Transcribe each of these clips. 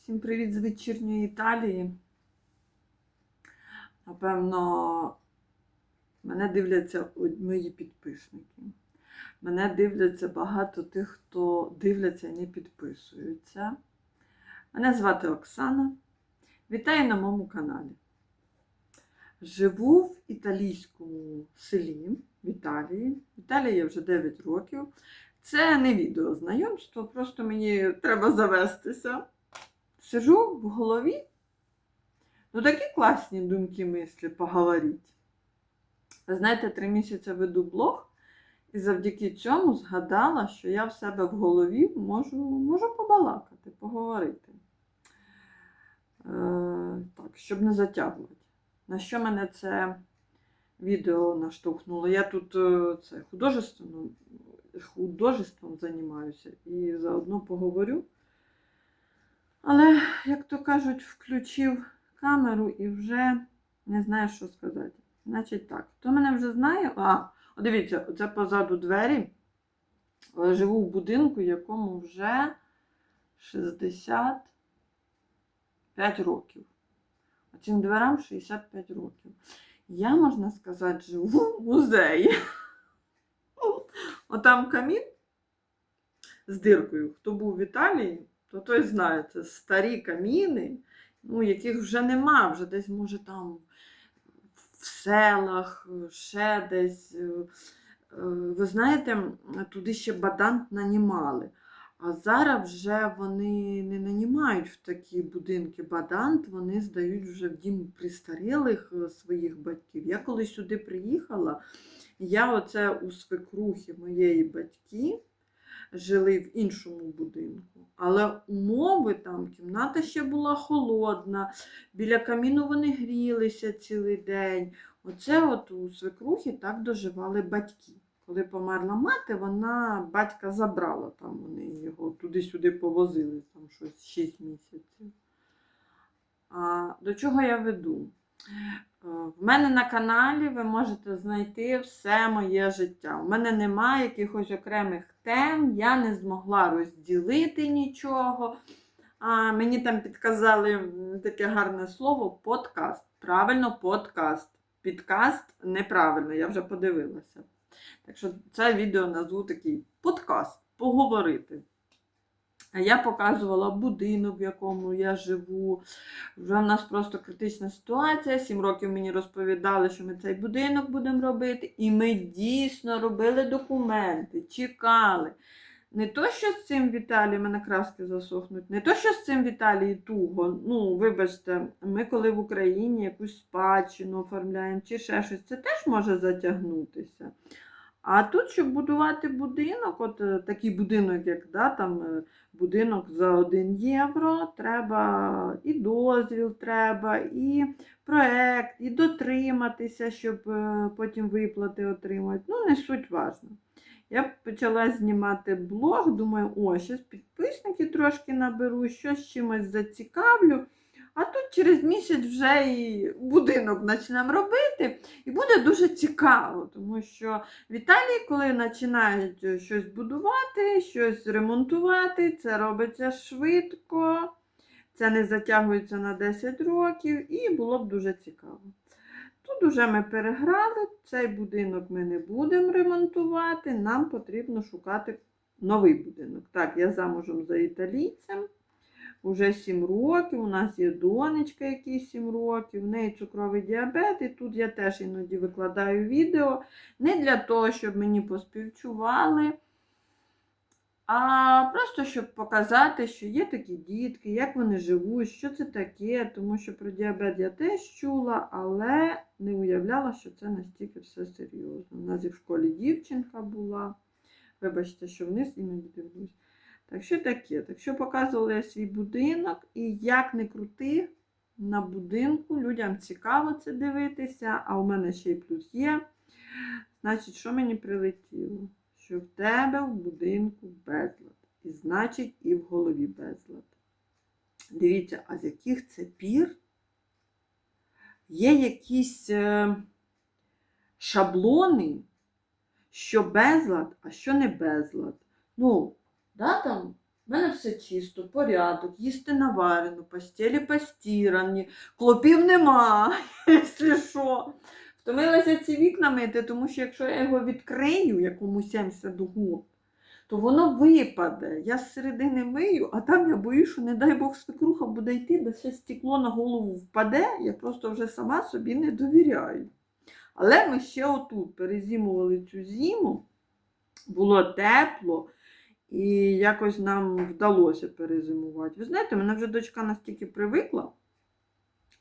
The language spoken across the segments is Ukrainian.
Всім привіт з вечірньої Італії. Напевно, мене дивляться мої підписники. Мене дивляться багато тих, хто дивляться і не підписуються. Мене звати Оксана. Вітаю на моєму каналі. Живу в італійському селі в Італії. В Італії я вже 9 років. Це не відео знайомство, просто мені треба завестися. Сижу в голові. Ну, такі класні думки, мислі, поговоріть. Знаєте, три місяці веду блог, і завдяки цьому згадала, що я в себе в голові можу, можу побалакати, поговорити. Е, так, щоб не затягувати. На що мене це відео наштовхнуло? Я тут е, це художественно, художеством займаюся і заодно поговорю. Але, як то кажуть, включив камеру і вже не знаю, що сказати. Значить так, хто мене вже знає, а, дивіться, це позаду двері. Е, Живу в будинку, якому вже 65 років. Оцим дверам 65 років. Я, можна сказати, живу в музеї. Отам камін з диркою. Хто був в Італії, то той знає, це старі каміни, ну, яких вже нема, вже десь, може, там в селах, ще десь. Е, е, Ви знаєте, туди ще бадант нанімали. А зараз вже вони не нанімають в такі будинки бадант, вони здають вже в дім престарілих е, своїх батьків. Я коли сюди приїхала, я оце у свекрухи моєї батьки жили в іншому будинку. Але умови там, кімната ще була холодна, біля каміну вони грілися цілий день. Оце от у свекрухи так доживали батьки. Коли померла мати, вона батька забрала там, вони його туди-сюди повозили, там щось 6 місяців. А, до чого я веду? Е, В мене на каналі ви можете знайти все моє життя. У мене немає якихось окремих тем, я не змогла розділити нічого. А мені там підказали таке гарне слово подкаст. Правильно, подкаст. Підкаст неправильно, я вже подивилася. Так що це відео назву такий подкаст, поговорити. Я показувала будинок, в якому я живу. Вже в нас просто критична ситуація. Сім років мені розповідали, що ми цей будинок будемо робити. І ми дійсно робили документи, чекали. Не то, що з цим в Італії в мене краски засохнуть, не то, що з цим в Італії туго. Ну, вибачте, ми коли в Україні якусь спадщину оформляємо чи ще щось, це теж може затягнутися. А тут, щоб будувати будинок, от е, такий будинок, як да, там, е, будинок за 1 євро, треба і дозвіл, треба, і проект, і дотриматися, щоб е, потім виплати отримати. Ну, не суть важно. Я почала знімати блог, думаю, о, щось підписники трошки наберу, щось чимось зацікавлю. А тут через місяць вже і будинок почнемо робити, і буде дуже цікаво, тому що в Італії, коли починають щось будувати, щось ремонтувати, це робиться швидко, це не затягується на 10 років, і було б дуже цікаво. Тут уже ми переграли, цей будинок ми не будемо ремонтувати, нам потрібно шукати новий будинок. Так, я замужем за італійцем. Уже 7 років, у нас є донечка, якій 7 років, в неї цукровий діабет, і тут я теж іноді викладаю відео. Не для того, щоб мені поспівчували, а просто щоб показати, що є такі дітки, як вони живуть, що це таке, тому що про діабет я теж чула, але не уявляла, що це настільки все серйозно. У нас і в школі дівчинка була. Вибачте, що вниз іноді дивлюсь. Так що таке? Так що показувала я свій будинок, і як не крути на будинку, людям цікаво це дивитися, а у мене ще й плюс є. Значить, що мені прилетіло? Що в тебе в будинку безлад. І значить, і в голові безлад. Дивіться, а з яких це пір є якісь е, шаблони, що безлад, а що не безлад. Ну, да, там в мене все чисто, порядок, їсти наварено, постелі постірані, клопів нема, якщо що. Втомилася ці вікна мити, тому що якщо я його відкрию, якому 70 год, то воно випаде. Я з середини мию, а там я боюсь, що, не дай Бог, свекруха буде йти, де ще стекло на голову впаде, я просто вже сама собі не довіряю. Але ми ще отут перезимували цю зиму, було тепло, і якось нам вдалося перезимувати. Ви знаєте, мене вже дочка настільки привикла.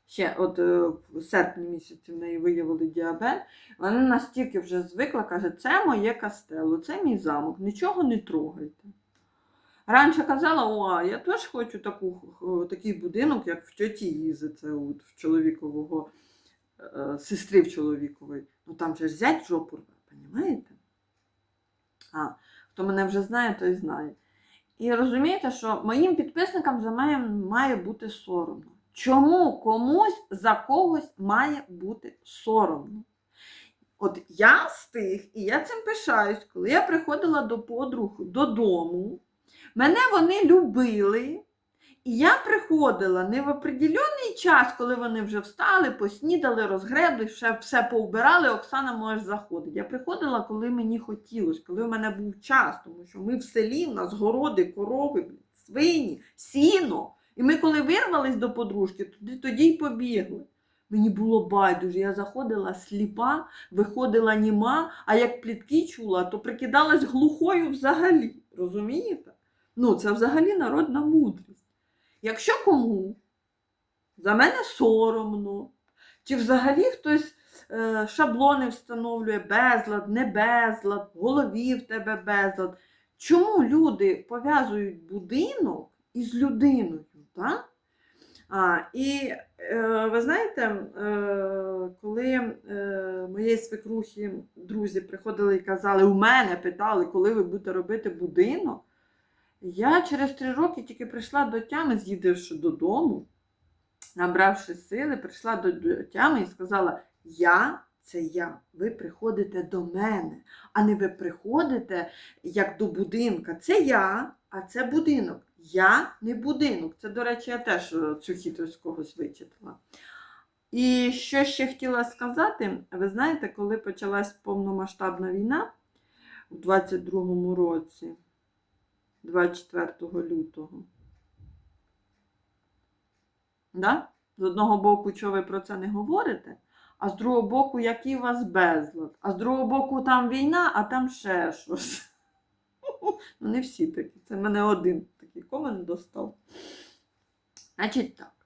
Ще от е, в серпні місяці в неї виявили діабет. Вона настільки вже звикла, каже, це моє кастело, це мій замок, нічого не трогайте. Раніше казала, о, я теж хочу таку, такий будинок, як в тьоті це от в чоловікового, е, сестри в чоловікової. Ну там же ж зять жопу рве, понімаєте? А, хто мене вже знає, той знає. І розумієте, що моїм підписникам за мене має бути соромно. Чому комусь за когось має бути соромно? От я з тих, і я цим пишаюсь, коли я приходила до подруг додому, мене вони любили, і я приходила не в определений час, коли вони вже встали, поснідали, розгребли, все, все повбирали, Оксана може заходити. Я приходила, коли мені хотілося, коли в мене був час, тому що ми в селі, в нас городи, корови, свині, сіно. І ми, коли вирвались до подружки, тоді, тоді й побігли. Мені було байдуже, я заходила сліпа, виходила німа, а як плітки чула, то прикидалась глухою взагалі. Розумієте? Ну, це взагалі народна мудрість. Якщо кому за мене соромно, чи взагалі хтось е, шаблони встановлює безлад, не безлад, в голові в тебе безлад. Чому люди пов'язують будинок із людиною? Так? А, і е, ви знаєте, е, коли е, моєї свекрухи друзі приходили і казали, у мене питали, коли ви будете робити будинок, я через три роки тільки прийшла до тями, з'їдивши додому, набравши сили, прийшла до, тями і сказала: Я це я, ви приходите до мене, а не ви приходите як до будинка. Це я, а це будинок. Я не будинок. Це, до речі, я теж е, цю хитрість з когось вичитала. І що ще хотіла сказати, ви знаєте, коли почалась повномасштабна війна у 22-му році, 24 лютого. Да? З одного боку, що ви про це не говорите, а з другого боку, який у вас безлад. А з другого боку, там війна, а там ще щось. Ну, не всі такі. Це мене один такий комент достав. Значить так.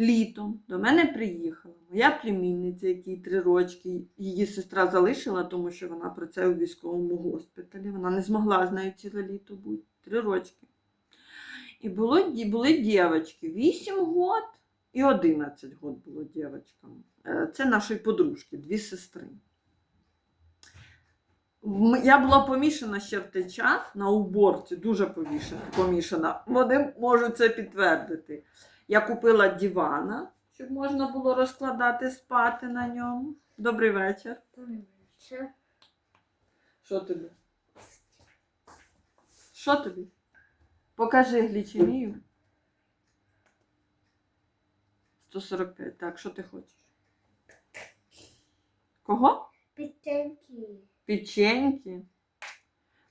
Літом до мене приїхала моя племінниця, якій три рочки. Її сестра залишила, тому що вона працює у військовому госпіталі. Вона не змогла з нею ціле літо бути. Три рочки. І було, були дівчатки 8 год і 11 год було дівчаткам. Е, Це нашої подружки, дві сестри. Я була помішана ще в той час на уборці, дуже помішана. помішана. Вони можуть це підтвердити. Я купила дивана, щоб можна було розкладати спати на ньому. Добрий вечір. Добрий вечір. Що тобі? Що тобі? Покажи глічемію. 145. Так, що ти хочеш? Кого? Петеньки. Печеньки.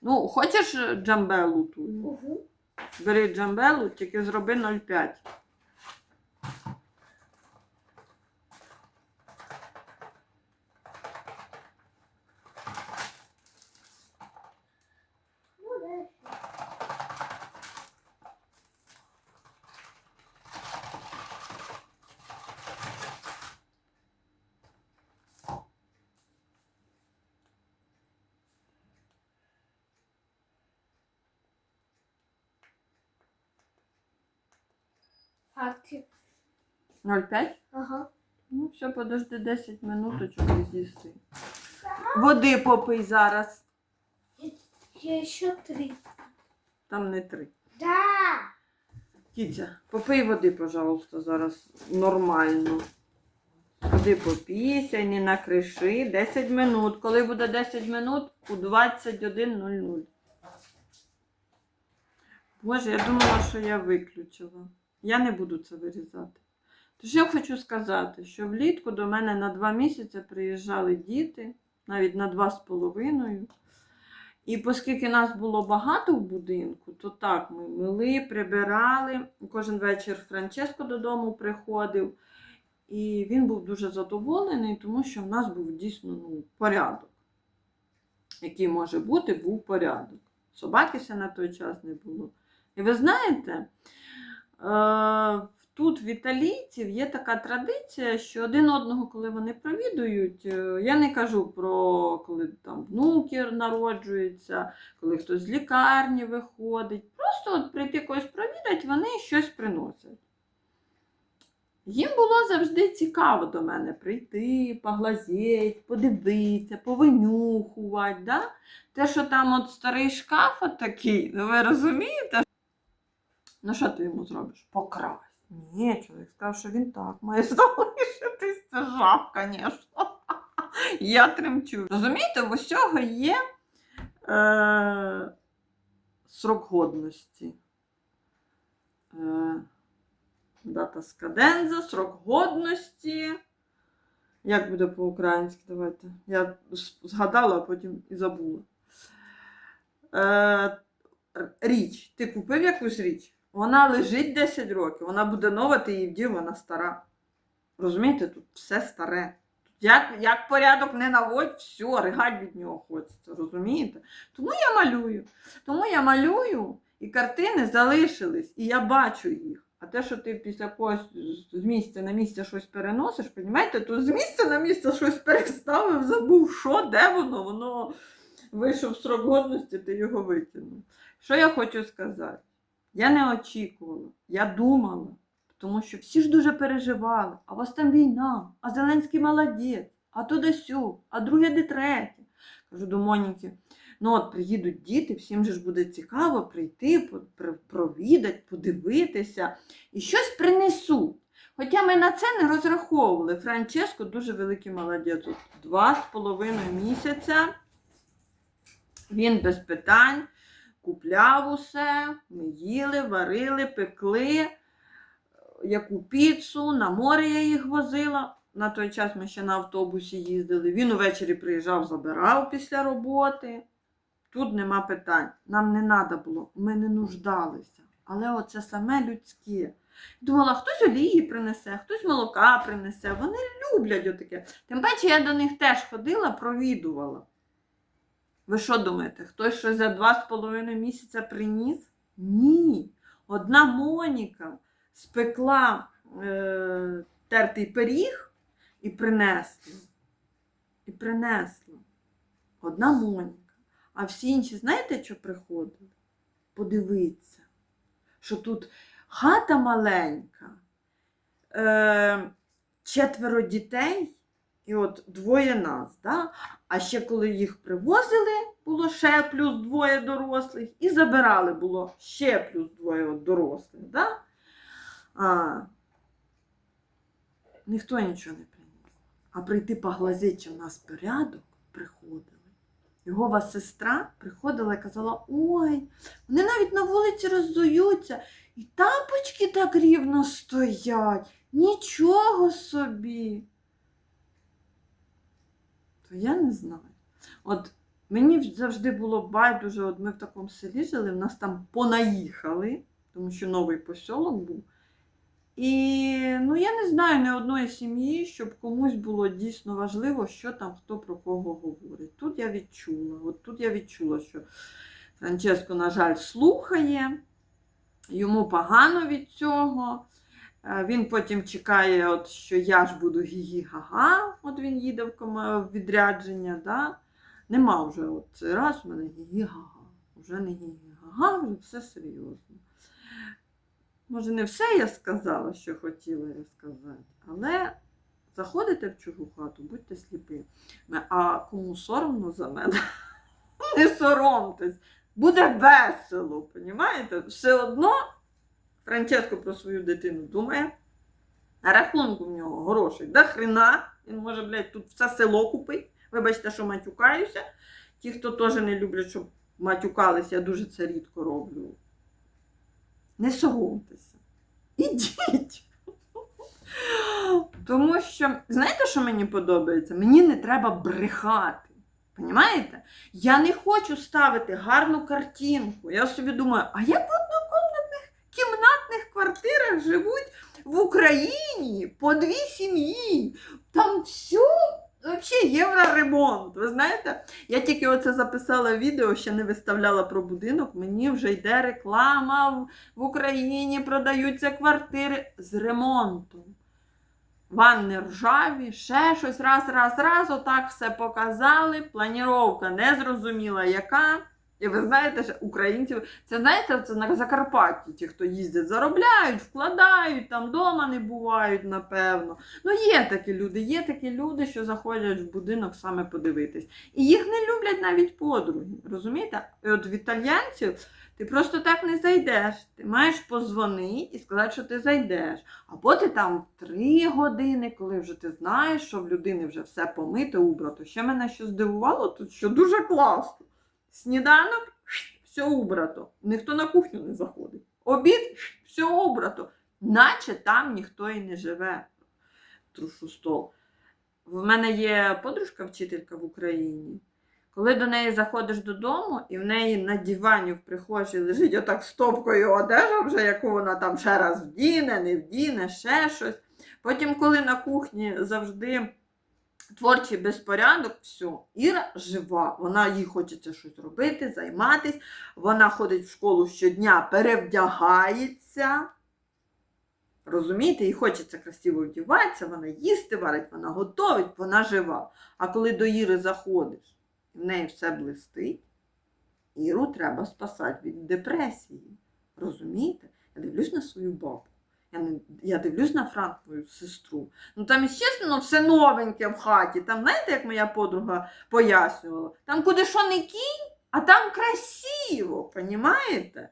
Ну, хочеш джамбелу ту? Угу. Бери джамбелу, тільки зроби 0,5. Ну, да. Факти. 0,5? Ага. Ну, все, подожди 10 минуточок і з'їси. Води попий зараз. Еще три. Там не три. Да. Кітя, попий води, пожалуйста, зараз нормально. Води попійся, не накриши. 10 минут. Коли буде 10 минут? У 21.00. Боже, я думала, що я виключила. Я не буду це вирізати. Тож я хочу сказати, що влітку до мене на два місяці приїжджали діти, навіть на два з половиною. І оскільки нас було багато в будинку, то так ми мили, прибирали. Кожен вечір Франческо додому приходив. І він був дуже задоволений, тому що в нас був дійсно ну, порядок. Який може бути, був порядок. Собаки ще на той час не було. І ви знаєте, тут в італійців є така традиція, що один одного, коли вони провідують, е, я не кажу про коли там внуки народжуються, коли хтось з лікарні виходить. Просто от прийти когось провідати, вони щось приносять. Їм було завжди цікаво до мене прийти, поглазеть, подивитися, повинюхувати. Да? Те, що там от старий шкаф от такий, ну ви розумієте? Ну, що ти йому зробиш? Покрась. Ні, чоловік сказав, що він так має залишитись. Це жах, звісно. Я тремчу. Розумієте, в усього є е, срок годності. Е, дата скаденза, срок годності. Як буде по-українськи? Давайте. Я згадала, а потім і забула. Е, річ. Ти купив якусь річ? Вона лежить 10 років, вона буде нова, ти її вдів, вона стара. Розумієте, тут все старе. Як, як порядок не наводь, все, ригать від нього хочеться, розумієте? Тому я малюю. Тому я малюю, і картини залишились, і я бачу їх. А те, що ти після когось з- з місця на місце щось переносиш, розумієте, тут з місця на місце щось переставив, забув, що, де воно, воно вийшов срок годності, ти його викинув. Що я хочу сказати? Я не очікувала, я думала, тому що всі ж дуже переживали, а у вас там війна, а Зеленський молодець, а то сю, а друге де третє. Кажу до Моніки, ну от приїдуть діти, всім же ж буде цікаво прийти, провідати, подивитися і щось принесуть. Хоча ми на це не розраховували. Франческо дуже великий молодець. Два з половиною місяця. Він без питань купляв усе, ми їли, варили, пекли, яку піцу, на море я їх возила. На той час ми ще на автобусі їздили. Він увечері приїжджав, забирав після роботи. Тут нема питань. Нам не треба було, ми не нуждалися. Але оце саме людське. Думала, хтось олії принесе, хтось молока принесе. Вони люблять отаке. Тим паче я до них теж ходила, провідувала. Ви що думаєте, хтось щось за два з половиною місяця приніс? Ні. Одна Моніка спекла е, тертий пиріг і принесла. І принесла. Одна Моніка. А всі інші, знаєте, що приходили? Подивіться, що тут хата маленька, е, четверо дітей, і от двоє нас. Да? А ще коли їх привозили, було ще плюс двоє дорослих, і забирали було ще плюс двоє дорослих. Да? А, ніхто нічого не приніс. А прийти поглазити, чи в нас порядок, приходили. Його сестра приходила і казала: ой, вони навіть на вулиці роззуються, і тапочки так рівно стоять. Нічого собі. То я не знаю. От мені завжди було байдуже, от ми в такому селі жили, в нас там понаїхали, тому що новий посілок був. І ну, я не знаю ні одної сім'ї, щоб комусь було дійсно важливо, що там хто про кого говорить. Тут я відчула. От тут я відчула, що Франческо, на жаль, слухає, йому погано від цього. Е, Він потім чекає, от, що я ж буду гі-гі-га-га, от він їде в відрядження. Да? Нема вже от раз у мене гі-гі-га-га. Вже не гі-гі-га-га, вже все серйозно. Може, не все я сказала, що хотіла я сказати, але заходите в чужу хату, будьте сліпі. А кому соромно за мене, не соромтесь. Буде весело, понімаєте? Все одно Франческо про свою дитину думає. На рахунку в нього грошей до хрена. Він може, блядь, тут все село купить. Вибачте, що матюкаюся. Ті, хто теж не люблять, щоб матюкалися, я дуже це рідко роблю. Не соромтеся. Ідіть. Тому що, знаєте, що мені подобається? Мені не треба брехати. Понімаєте? Я не хочу ставити гарну картинку. Я собі думаю, а як в однокомнатних кімнатних квартирах живуть в Україні по дві сім'ї. Там все взагалі євроремонт. Ви знаєте, я тільки оце записала відео, ще не виставляла про будинок. Мені вже йде реклама в- Україні, продаються квартири з ремонтом. Ванни ржаві, ще щось, раз, раз, раз, отак все показали. Планіровка не зрозуміла, яка. І ви знаєте, що українців, це знаєте, це на Закарпатті, ті, хто їздять, заробляють, вкладають, там вдома не бувають, напевно. Ну, є такі люди, є такі люди, що заходять в будинок саме подивитись. І їх не люблять навіть подруги. Розумієте? І от в італьянців ти просто так не зайдеш. Ти маєш позвонити і сказати, що ти зайдеш. Або ти там три години, коли вже ти знаєш, що в людини вже все помите, убрато. Ще мене що здивувало, тут що дуже класно. Сніданок все убрато. Ніхто на кухню не заходить. Обід все убрато. Наче там ніхто і не живе. Трушу стол. В мене є подружка, вчителька в Україні. Коли до неї заходиш додому, і в неї на дивані в прихожій лежить отак стопкою одежа, вже яку вона там ще раз вдіне, не вдіне, ще щось. Потім, коли на кухні завжди творчий безпорядок, все, Іра жива. Вона їй хочеться щось робити, займатися. Вона ходить в школу щодня, перевдягається. Розумієте, їй хочеться красиво вдіватися, вона їсти варить, вона готовить, вона жива. А коли до Іри заходиш, в неї все блистить, Іру треба спасати від депресії. Розумієте? Я дивлюсь на свою бабу. Я, не, я дивлюсь на Франкову сестру. Ну там, естественно, все новеньке в хаті. Там, знаєте, як моя подруга пояснювала, там куди що не кінь, а там красиво, понімаєте?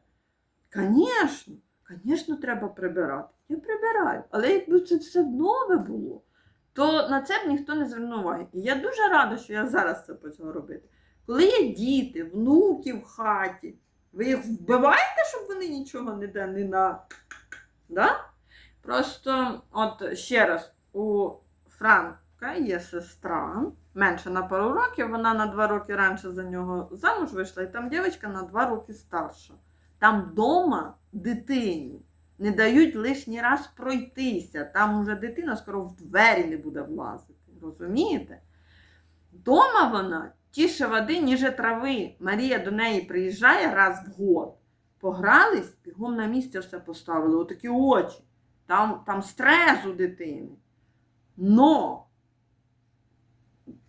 Звісно, звісно, треба прибирати. Я прибираю. Але якби це все нове було, то на це б ніхто не звернув уваги. І я дуже рада, що я зараз це почала робити. Коли є діти, внуки в хаті, ви їх вбиваєте, щоб вони нічого не де не на. Да? Просто, от ще раз, у Франка є сестра, менше на пару років, вона на два роки раніше за нього замуж вийшла, і там дівчинка на два роки старша. Там вдома дитині не дають лишній раз пройтися. Там уже дитина скоро в двері не буде влазити. Розумієте? Дома вона тіше води, ніже трави. Марія до неї приїжджає раз в год. Погрались, бігом на місце все поставили, отакі очі. Там, там стрес у дитини. Но,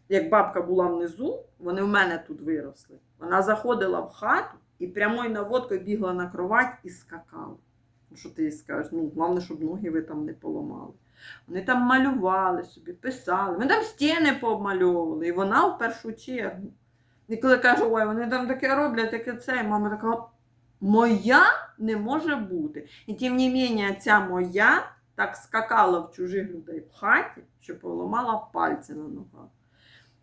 як бабка була внизу, вони в мене тут виросли. Вона заходила в хату і прямою наводкою бігла на кровать і скакала. Ну, що ти їй скажеш? Ну, головне, щоб ноги ви там не поламали. Вони там малювали собі, писали, вони там стіни пообмальовували, і вона в першу чергу. І коли кажу, ой, вони там таке роблять, таке це, і мама така, моя не може бути. І тим не менше, ця моя так скакала в чужих людей в хаті, що поламала пальці на ногах.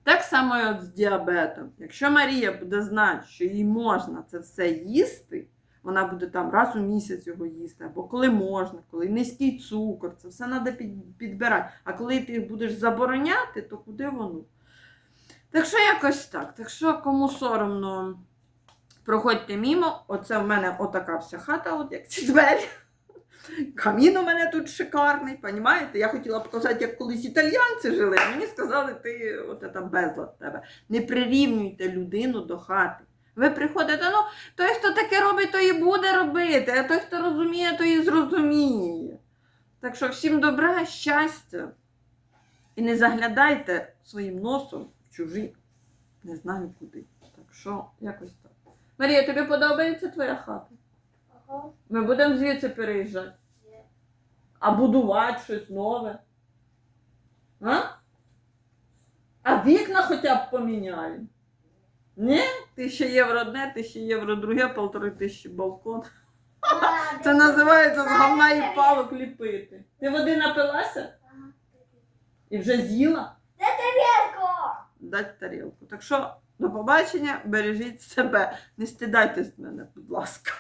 Так само і от з діабетом. Якщо Марія буде знати, що їй можна це все їсти, вона буде там раз у місяць його їсти, або коли можна, коли низький цукор, це все треба підбирати. А коли ти будеш забороняти, то куди воно? Так що якось так. Так що кому соромно, проходьте мімо. Оце в мене отака вся хата, от як ці двері. Камін у мене тут шикарний, понімаєте? Я хотіла показати, як колись італійці жили, мені сказали, ти от це безлад тебе. Не прирівнюйте людину до хати. Ви приходите, ну, той, хто таке робить, той і буде робити, а той, хто розуміє, той і зрозуміє. Так що всім добра, щастя. І не заглядайте своїм носом в чужі, не знаю куди. Так що, якось так. Марія, тобі подобається твоя хата? Ага. Ми будемо звідси переїжджати. Ні. А будувати щось нове. А? А вікна хоча б поміняємо. Ні? Тисяча євро одне, тисяча євро друге, полтори тисячі балкон. Це називається з говна і палок ліпити. Ти води напилася і вже з'їла? Де тарілку? Дать тарілку. Так що, до побачення, бережіть себе. Не стидайтесь мене, будь ласка.